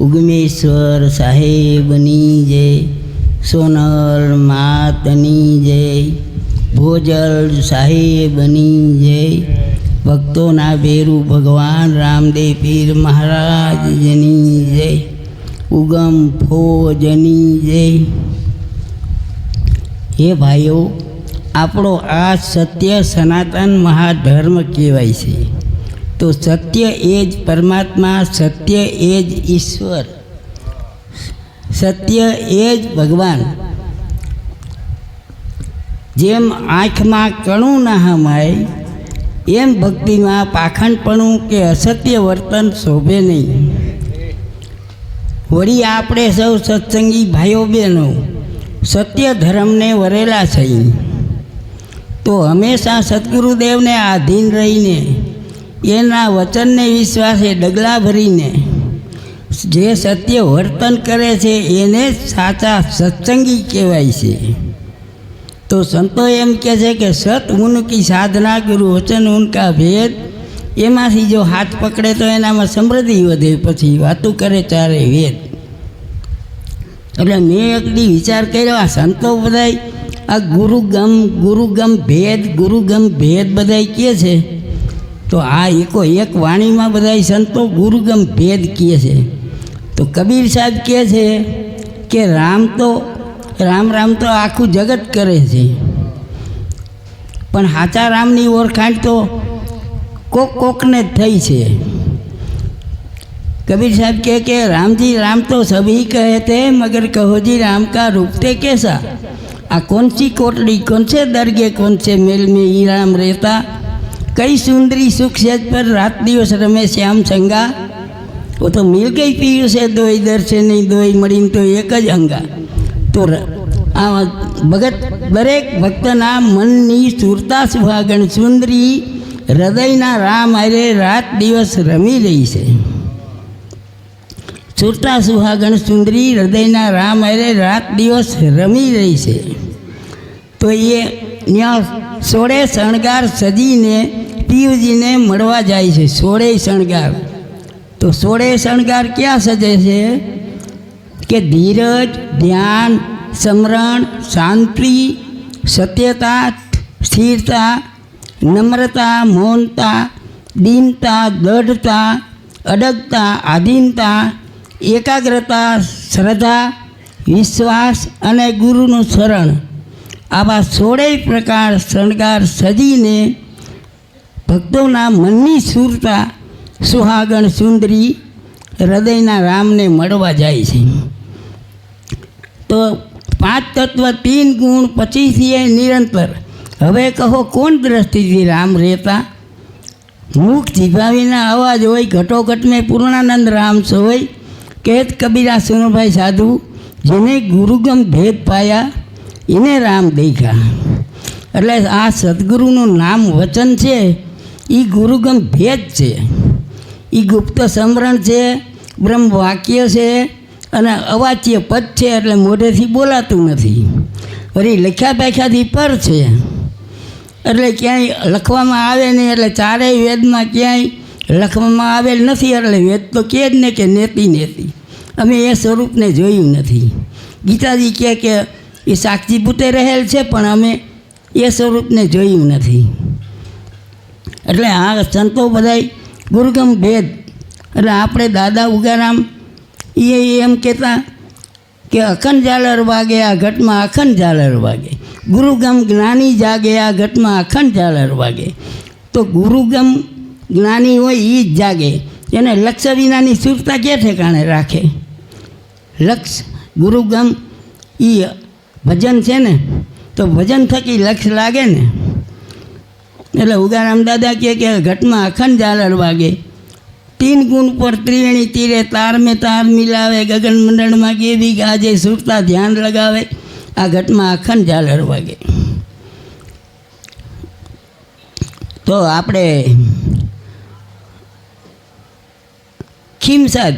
ઉગમેશ્વર સાહેબની જય, સોનલ માતની જય, ભોજલ સાહેબની જય, ભક્તોના ભેરુ ભગવાન રામદેવ પીર મહારાજની જય, ઉગમ ફોજની જય. હે ભાઈઓ, આપણો આ સત્ય સનાતન મહાધર્મ કહેવાય છે. તો સત્ય એ જ પરમાત્મા, સત્ય એ જ ઈશ્વર. સત્ય એ જ ભગવાન. જેમ આંખમાં કણું ના હમાય, એમ ભક્તિમાં પાખંડપણું કે અસત્ય વર્તન શોભે નહીં. વળી આપણે સૌ સત્સંગી ભાઈઓ બહેનો સત્ય ધર્મને વરેલા છીએ. તો હંમેશા સદગુરુદેવને આધીન રહીને એના વચનને વિશ્વાસે ડગલા ભરીને જે સત્ય વર્તન કરે છે એને સાચા સત્સંગી કહેવાય છે. તો સંતો એમ કહે છે કે સત ઉનકી સાધના ગુરુ વચન ઉનકા ભેદ, એમાંથી જો હાથ પકડે તો એનામાં સમૃદ્ધિ વધે, પછી વાતું કરે ચારે વેદ. એટલે મેં એક દી વિચાર કર્યો, આ સંતો બધાય આ ગુરુગમ ગુરુગમ ભેદ ગુરુગમ ભેદ બધાય કહે છે. તો આ એકો એક વાણીમાં બધા સંતો ગુરુગમ ભેદ કહે છે. તો કબીર સાહેબ કહે છે કે રામ તો, રામ રામ તો આખું જગત કરે છે. પણ સાચા રામની ઓળખાણ તો કોક કોકને જ થઈ છે. કબીર સાહેબ કહે કે રામજી, રામ તો સભી કહે તે, મગર કહોજી રામ કા રૂપતે કેસા? આ કોનસી કોટડી, કોનસે દરગે, કોનસે મેલ મેં ઈ રામ રહેતા? કઈ સુંદરી સુખ સેજ પર રાત દિવસ રમે શ્યામ સંગા? ઓ તો મિલ કઈ પીયું છે? દોઈ નહીં દોઈ મળીને તો એક જ અંગા તો આ ભગત દરેક ભક્તના મનની સુરતા સુહાગણ સુંદરી હૃદયના રામ આરે રાત દિવસ રમી રહી છે. સુરતા સુહાગણ સુંદરી હૃદયના રામ અરે રાત દિવસ રમી રહી છે. તો એ ત્યાં સોળે શણગાર સજીને પીવજીને મળવા જાય છે. સોળે શણગાર. તો સોળે શણગાર ક્યાં સજે છે? કે ધીરજ, ધ્યાન, સમરણ, શાંતિ, સત્યતા, સ્થિરતા, નમ્રતા, મૌનતા, દીનતા, દૃઢતા, અડગતા, આધીનતા, એકાગ્રતા, શ્રદ્ધા, વિશ્વાસ અને ગુરુનું શરણ આવા સોળેય પ્રકાર શણગાર સજીને ભક્તોના મનની સુરતા, સુહાગણ સુંદરી, હૃદયના રામને મળવા જાય છે. તો પાંચ તત્વ, તીન ગુણ પચીસીએ નિરંતર. હવે કહો, કોણ દ્રષ્ટિથી રામ રહેતા? મુખ જીભાવીના અવાજ હોય, ઘટોઘટ મેં પૂર્ણાનંદ રામ સોય. કેત કબીરા સુનભાઈ સાધુ, જેને ગુરુગમ ભેદ પાયા, એને રામ દેખા એટલે આ સદગુરુનું નામ વચન છે. એ ગુરુગમ ભેદ છે. એ ગુપ્ત સમરણ છે, બ્રહ્મ વાક્ય છે અને અવાચ્ય પદ છે એટલે મોઢેથી બોલાતું નથી. વળી લખ્યા પાખ્યાથી પર છે. એટલે ક્યાંય લખવામાં આવે નહીં એટલે ચારેય વેદમાં ક્યાંય લખવામાં આવેલ નથી એટલે વેદ તો કહે જ ને કે નેતી નેતી. અમે એ સ્વરૂપને જોયું નથી. ગીતાજી કહે કે એ સાક્ષી પૂતે રહેલ છે પણ અમે એ સ્વરૂપને જોયું નથી. એટલે આ સંતો બધાય ગુરુગમ ભેદ. એટલે આપણે દાદા ઉગારામ એ એમ કહેતા કે અખંડ ઝાલર વાગે, આ ઘટમાં અખંડ ઝાલર વાગે. ગુરુગમ જ્ઞાની જાગે, આ ઘટમાં અખંડ ઝાલર વાગે. તો ગુરુગમ જ્ઞાની હોય એ જ જાગે. એને લક્ષ્ય વિનાની સુરતા કે ઠેકાણે રાખે? લક્ષ, ગુરુગમ એ ભજન છે ને, તો ભજન થકી લક્ષ લાગે ને. એટલે ઉગારામ દાદા કહે કે ઘટમાં અખંડ ઝાલર વાગે. તીન ગુણ પર ત્રિવેણી તીરે તાર મેં તાર મિલાવે, ગગન મંડળમાં કેવી ગાજે, સુરતા ધ્યાન લગાવે, આ ઘટમાં અખંડ ઝાલર વાગે. તો આપણે ખીમસાદ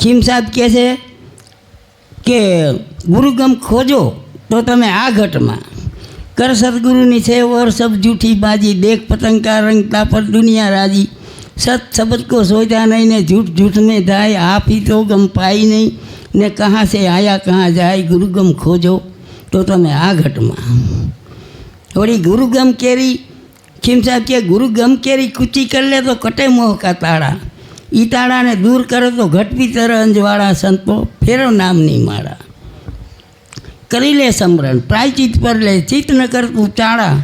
ખીમસાદ કહે છે કે ગુરુગમ ખોજો તો તમે આ ઘટમાં કર સદગુરુની સેવર સબ જૂઠી બાજી, દેખ પતંગા રંગ તાપર દુનિયા રાજી. સત શબ્દ કો સોચા નહીં ને જૂઠ જૂઠ મેં થાય આપ ही તો ગમ પાઈ નહીં. ને કહાં સે આયા, કહાં જાય, ગુરુગમ ખોજો. તો તમે આ ઘટમાં. વળી ગુરુગમ કેરી, ખીમસા કે ગુરુગમ કેરી કૂચી કરી લે તો કટે મોહકા તાળા. ઈ તાળાને દૂર કરે તો ઘટવી તરંજવાળા સંતો ફેરો નામની માળા. કરી લે સમરણ પ્રાયચિત પર લે, ચિત્ત ન કરતું ચાળા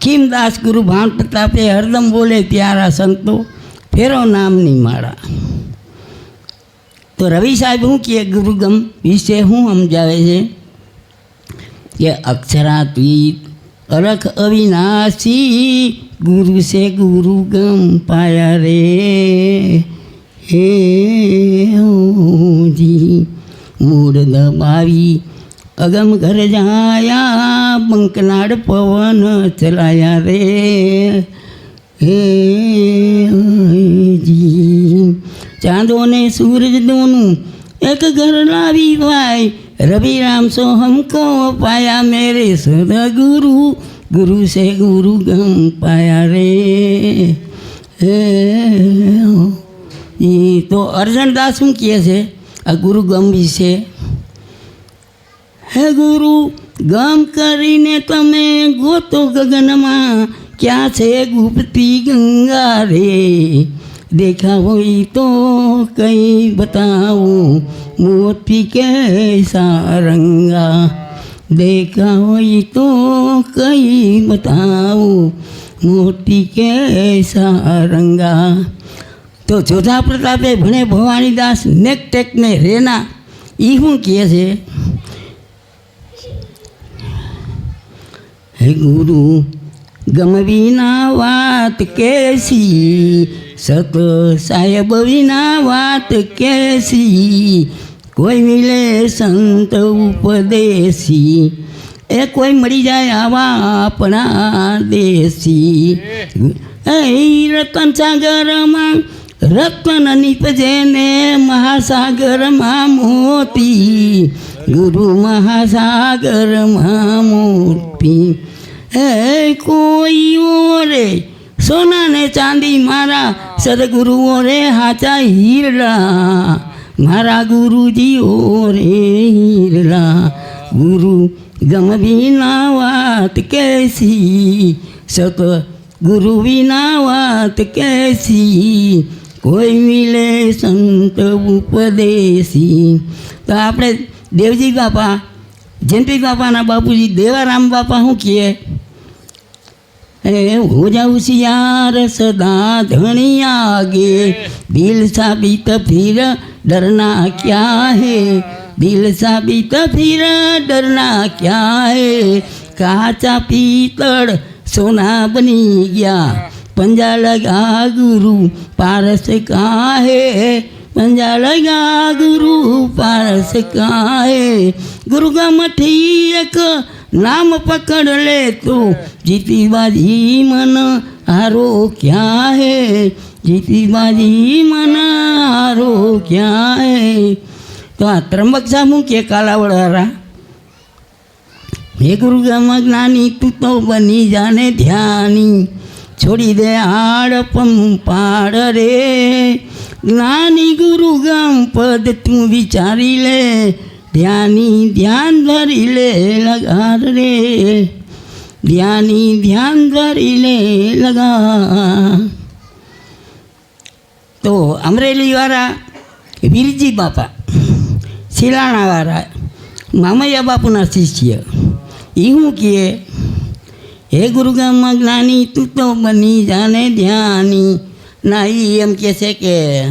ખીમદાસ ગુરુ ભાન પ્રતાપે હરદમ બોલે, પ્યારા સંતો, ફેરો નામની માળા. તો રવિ સાહેબ શું કહે ગુરુગમ? વિશે શું સમજાવે છે? કે અક્ષરાતીત અરખ અવિનાશી ગુરુ સે ગુરુ ગમ પાયા રે. હે જી, મૂળ દબાવી અગમ ઘર જાયા, પંકનાડ પવન ચલાયા રે. હે જી ચાંદો ને સૂરજ દોનું એક ઘર લાવી ભાઈ રવિ રામ સો હમકો પાયા મેરે સદા ગુરુ ગુરુ સે ગુરુ ગમ પાયા રે. હે એ તો અર્જણદાસ શું કહે છે? આ ગુરુ ગમ વિશે હે ગુરુ ગમ કરીને તમે ગોતો ગગનમાં ક્યાં છે ગુપ્તી ગંગા રે દેખા હોય તો કઈ બતાવું મોતી કેસા રંગા દેખા હોય તો કઈ બતાવું મોતી કેસા રંગા તો જોધા પ્રતાપે ભણે ભવાનીદાસ નેક ટેકને રેના એ શું કહે છે ગુરુ ગમવીના વાત કેસી, સત સાહેબ વિના વાત કેસી, કોઈ મિલે સંત ઉપદેશી, એ કોઈ મળી જાય આવા આપણા દેશી. એ રતન સાગરમાં, રત્ન નીપજે ને મહાસાગરમાં મોતી, ગુરુ મહાસાગરમાં મોતી. હે કોઈ ઓરે, સોના ને ચાંદી મારા સદગુરુઓ રે હાચા હીરલા મારા ગુરુજીઓ રે હીરલા ગુરુ ગમ વિના વાત કેસી સત ગુરુ વિના વાત કેસી. કોઈ મિલે સંત ઉપદેશી. તો આપણે દેવજી બાપા જયંતિ બાપાના બાપુજી દેવારામ બાપા શું કહે ए हो जाऊ सियार सदा धनी आगे दिल साबित फिर डरना क्या है दिल साबित फिर डरना क्या है काचा पीतड़ सोना बनी गया पंजा लगा गुरु पारस का है पंजा लगा गुरु पारस का है गुरु का मठी एक नाम पकड़ ले तू जीती बाजी मन हारो क्या है जीती बाजी मन हारो क्या है તો આ ત્રંબક સામુ કે કાલાવડારા હે ગુરુ ગમ જ્ઞાની તું તો બની જાને ધ્યાની છોડી દે આડ પંપાડ રે જ્ઞાની ગુરુ ગમ પદ તું વિચારી લે, ધ્યાની ધ્યાન ધરી લે લગાર રે. ધ્યાની ધ્યાન ધરી લે લગા તો અમરેલીવાળા વીરજી બાપા, શિલાણાવાળા, મામૈયા બાપુના શિષ્ય એ હું કહે હે ગુરુગામમાં જ્ઞાની તું તો બની જાને ધ્યાની ના એ એમ કહે છે કે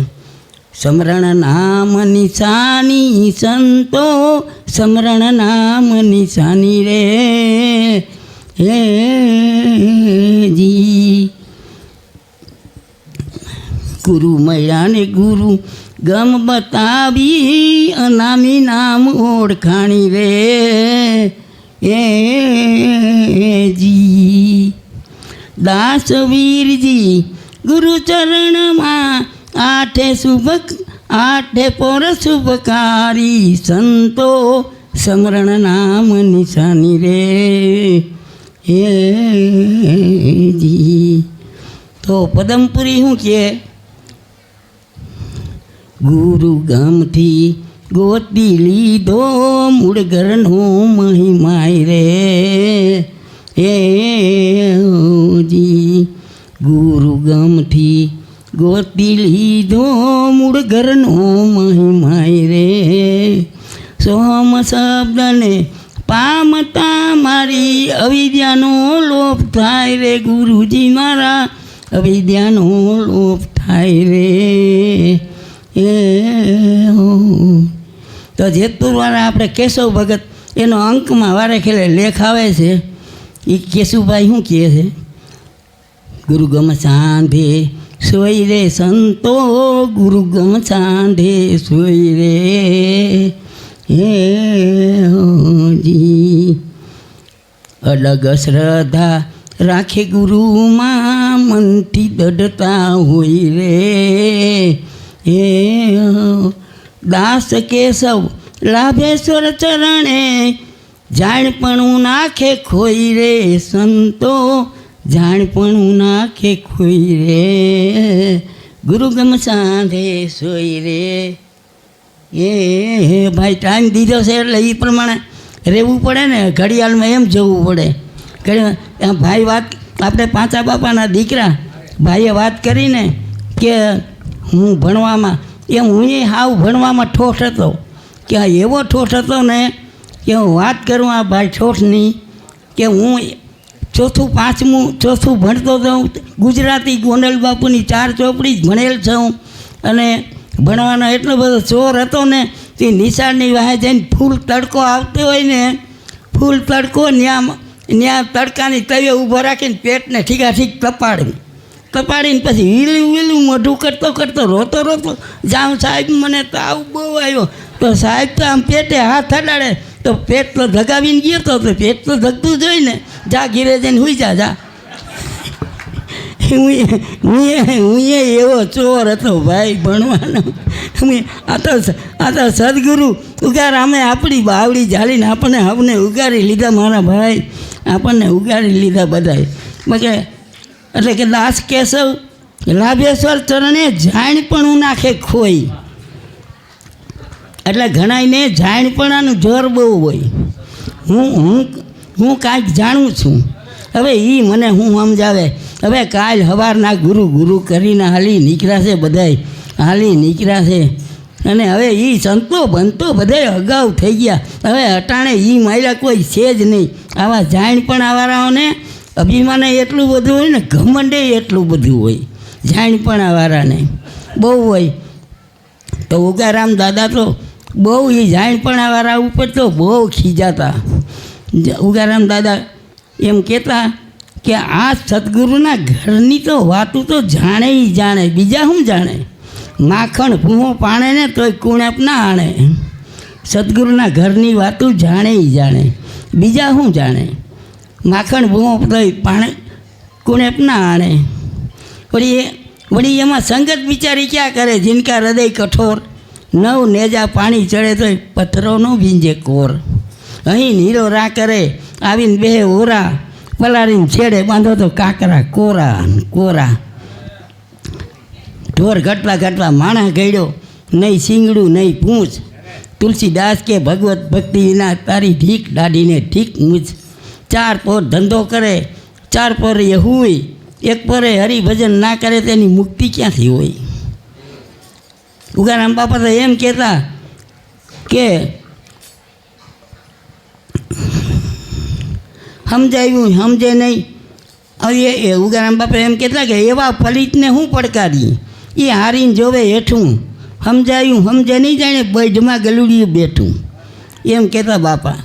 સમરણ નામ નિશાની સંતો, સમરણ નામ નિશાની રે. હે જી. ગુરુ મળ્યાને ગુરુ ગમ બતાવી, અનામી નામ ઓળખાણી રે. એ જી. દાસ વીરજી ગુરુ ચરણમાં આઠે શુભ આઠે પોર શુભકારી સંતો સમરણ નામ નિશાની રે. જી. તો પદમપુરી શું કહે? ગુરુ ગામથી ગોતી લીધો મૂળ ઘરનો મહિમાય રે. હે જી. ગુરુ ગામથી ગોતી લીધો મૂળ ઘરનો મહિમાય રે. સોમ શબ્દને પામતા મારી અવિદ્યાનો લોપ થાય રે. ગુરુજી મારા અવિદ્યાનો લોપ થાય રે. એ. તો જેતપુરવાળા આપણે કેશવ ભગત, એનો અંકમાં વારે ખેલે લેખ આવે છે. એ કેશુભાઈ શું કહે છે? ગુરુગમ સાંધે સોઈ રે સંતો, ગુરુગમ સાંધે સોઈ રે. હે જી અલગ શ્રદ્ધા રાખે ગુરુમાં, મનથી દડતા હોય રે. હે દાસ કેશવ લાભેશ્વર ચરણે જાણપણું નાખે ખોઈ રે સંતો જાણપણું નાખે ખોઈ રે. ગુરુગમ સાંધે સોઈ રે. એ ભાઈ ટાઈમ દીધો છે એટલે એ પ્રમાણે રહેવું પડે ને, ઘડિયાળમાં એમ જવું પડે. ઘડિયાળ ભાઈ વાત, આપણે પાંચા બાપાના દીકરા, ભાઈએ વાત કરીને કે હું ભણવામાં, એમ હું એ હાવ ભણવામાં ઠોઠ હતો. કે એવો ઠોઠ હતો ને કે હું વાત કરું આ ભાઈ ઠોઠની, કે હું ચોથું પાંચમું, ચોથું ભણતો હતો ગુજરાતી ગોંડલ બાપુની ચાર ચોપડી જ ભણેલ છું. અને ભણવાનો એટલો બધો ચોર હતો ને, તે નિશાળની વાહે જઈને ફૂલ તડકો આવતો હોય ને, ફૂલ તડકો ત્યાં ત્યાં તડકાની તવે ઊભો રાખીને પેટને ઠીકા ઠીક તપાડવી તપાડીને પછી હીલું હીલું મોઢું કરતો કરતો રોતો રોતો, જાઉં સાહેબ મને તાવ બહુ આવ્યો. તો સાહેબ તો આમ પેટે હાથ અડાડે તો પેટ તો ધગાવીને ગયો તો પેટ તો ધગતું જ ને. જા ઘીરે જઈને હુઈ જા જા. હું હું એવો ચોર હતો ભાઈ ભણવાનો. હું આ તો આ તો સદગુરુ ઉગાર અમે આપણી બાવડી જાળીને આપણને આપણે ઉગારી લીધા મારા ભાઈ. આપણને ઉગારી લીધા બધાએ. બાકી એટલે કે દાસ કેશવ, લાભેશ્વર ચરણે જાણ પણ નાખે ખોઈ. એટલે ઘણાઈને જાણપણાનું જોર બહુ હોય. હું હું હું કાંઈક જાણું છું. હવે એ મને હું સમજાવે. હવે કાલ સવારના ગુરુ ગુરુ કરીને હાલી નીકળ્યા છે બધાય. હાલી નીકળ્યા છે અને હવે એ સંતો બનતો બધાય અગાઉ થઈ ગયા. હવે અટાણે એ માર્યા કોઈ છે જ નહીં. આવા જાણપણાવાળાઓને અભિમાન એટલું બધું હોય ને ઘમંડે એટલું બધું હોય. જાણપણાવાળાને. બહુ હોય. તો ઉગારામ દાદા તો બહુ એ જાણપણાવાળા ઉપર તો બહુ ખીજાતા. ઉગારામ દાદા એમ કહેતા કે આ સદગુરુના ઘરની તો વાતું તો જાણે ઈ જાણે, બીજા શું જાણે? માખણ ભૂવો પાણે ને તોય કુણેપ ના આણે. સદગુરુના ઘરની વાતું જાણે ઈ જાણે, બીજા શું જાણે? માખણ ભૂવો તોય પાણે, કુણેપ ના આણે? વળી એ, વળી એમાં સંગત વિચારી ક્યાં કરે? જીનકા હૃદય કઠોર નવ નેજા પાણી ચડે તો પથ્થરોનો ભીંજે કોર. અહીં નીરો રા કરે, આવીને બે ઓરા પલાળીને છેડે બાંધો તો કાકરા, કોરા કોરા. ઢોર ઘટલા ઘટલા માણસ ગયડો, નહીં શીંગડું, નહીં પૂંછ. તુલસીદાસ કે ભગવત ભક્તિના તારી ઢીક દાઢીને ઠીક મૂછ. ચાર પોર ધંધો કરે, ચાર પોર એ હોય એક પોરે હરિભજન ના કરે, તેની મુક્તિ ક્યાંથી હોય? ઉગારામ બાપા તો એમ કહેતા કે સમજાયું, સમજે નહીં. હવે એ ઉગારામ બાપા એમ કહેતા કે એવા ફલિતને હું પડકારી એ હારીને જોવે હેઠું. સમજાયું, સમજે નહીં જાણે બૈઢમાં ગલુડિયું બેઠું. એમ કહેતા બાપા.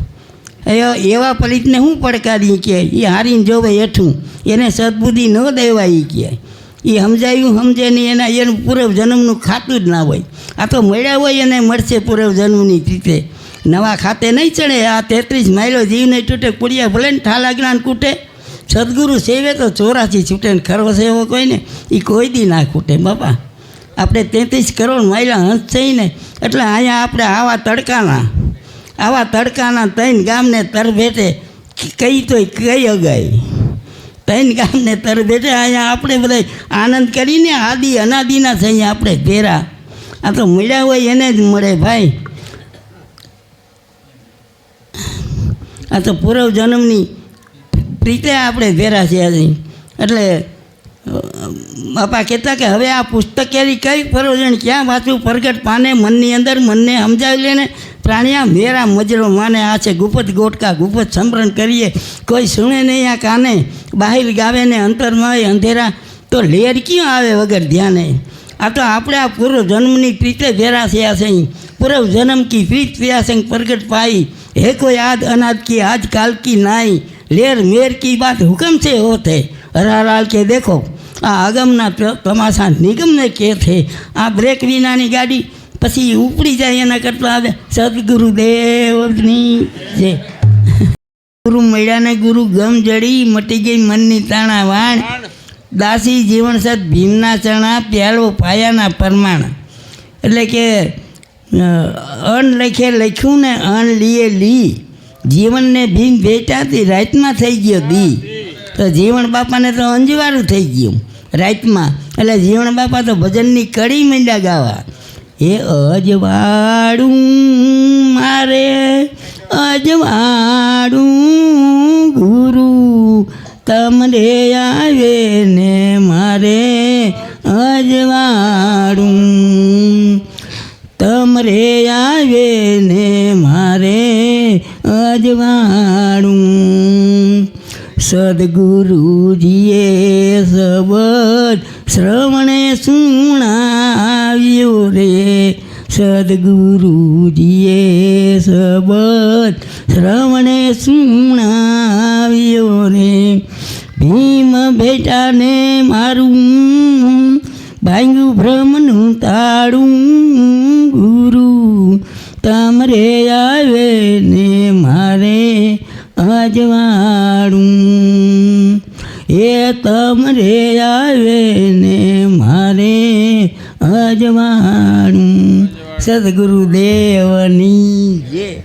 એવા પલિતને હું પડકારી કે એ હારીને જોવે હેઠું. એને સદબુદ્ધિ ન દેવાય કે. એ સમજાયું સમજે નહીં એના એનું પૂર્વ જન્મનું ખાતું જ ના હોય. આ તો મળ્યા હોય એને મળશે પૂર્વ જન્મની રીતે નવા ખાતે નહીં ચડે, આ તેત્રીસ માઇલો જીવ નહીં તૂટે કુડિયા ભલે ને ઠાલા જ્ઞાન કૂટે. સદગુરુ સેવે તો ચોરાસી છૂટે ને ખરો સેવો કોઈ ને એ કોઈ દી ના ખૂટે બાપા. આપણે તેત્રીસ કરોડ માઇલા હંસ થઈને, એટલે અહીંયા આપણે આવા તડકાના આવા તડકાના ત્રણ ગામને તરભેટે કઈ તોય કઈ અગાય ત્રણ ગામને તર ભેટે અહીંયા આપણે બધા આનંદ કરીને આદિ અનાદિના છે અહીંયા આપણે ભેરા આ તો મળ્યા હોય એને જ મળે ભાઈ. આ તો પૂર્વ જન્મની પ્રીતે આપણે ભેરા છે હજી એટલે બાપા કહેતા કે હવે આ પુસ્તકેરી કઈ ફરોજણ ક્યાં વાંચવું? પ્રગટ પાને મનની અંદર મનને સમજાવી લેને. પ્રાણિયા, મેરા મજરો માને આ છે ગુપત ગોટકા, ગુપત સમરણ કરીએ. કોઈ સુણે નહીં આ કાને. બહાર ગાવે ને અંતરમાં અંધેરા. તો લેર ક્યાં આવે વગર ધ્યાને? આ તો આપણે આ પૂર્વ જન્મની પ્રીતે ભેરા થયા છે. પૂર્વ જન્મ કી પ્રીત થયા છે પ્રગટ પાઈ. હે કોઈ આદ અનાદ કી, આજ કાલ કી નાઈ. લેર મેર કી બાત હુકમ છે હોતે. હરાલાલ કે દેખો, આ અગમના ત- તમાશા નિગમને કે છે, આ બ્રેક વિનાની ગાડી, પછી ઉપડી જાય એના કરતાં આવે સદગુરુદેવની જે. ગુરુ મળ્યાને ગુરુ ગમ જડી, મટી ગઈ મનની તાણા વાણ. દાસી જીવન સત ભીમના ચણા, પ્યાલો પાયાના પરમાણ. એટલે કે અણ લખે લખ્યું ને અન લીએ લી. જીવનને ભીમ ભેટાતી રાતમાં થઈ ગયો દી. તો જીવણ બાપાને તો અંજવાળું થઈ ગયું રાતમાં. એટલે જીવણ બાપા તો ભજનની કડી મીંડા ગાવા. એ અજવાળું મારે, અજવાળું ગુરુ, તમને આવે ને મારે, અજવાળું. તમરે આવે ને મારે, અજવાળું. સદગુરુજીએ શબદ શ્રવણે સુણાવ્યો રે. સદગુરુજીએ શબદ શ્રવણે સુણાવ્યો રે. ભીમ બેટાને મારું ભાંગ્યું ભ્રમનું તાળું. ગુરુ તમરે આવે ને અજવાળું એ તમરે આવે ને મારે અજવાળું સદગુરુદેવની જય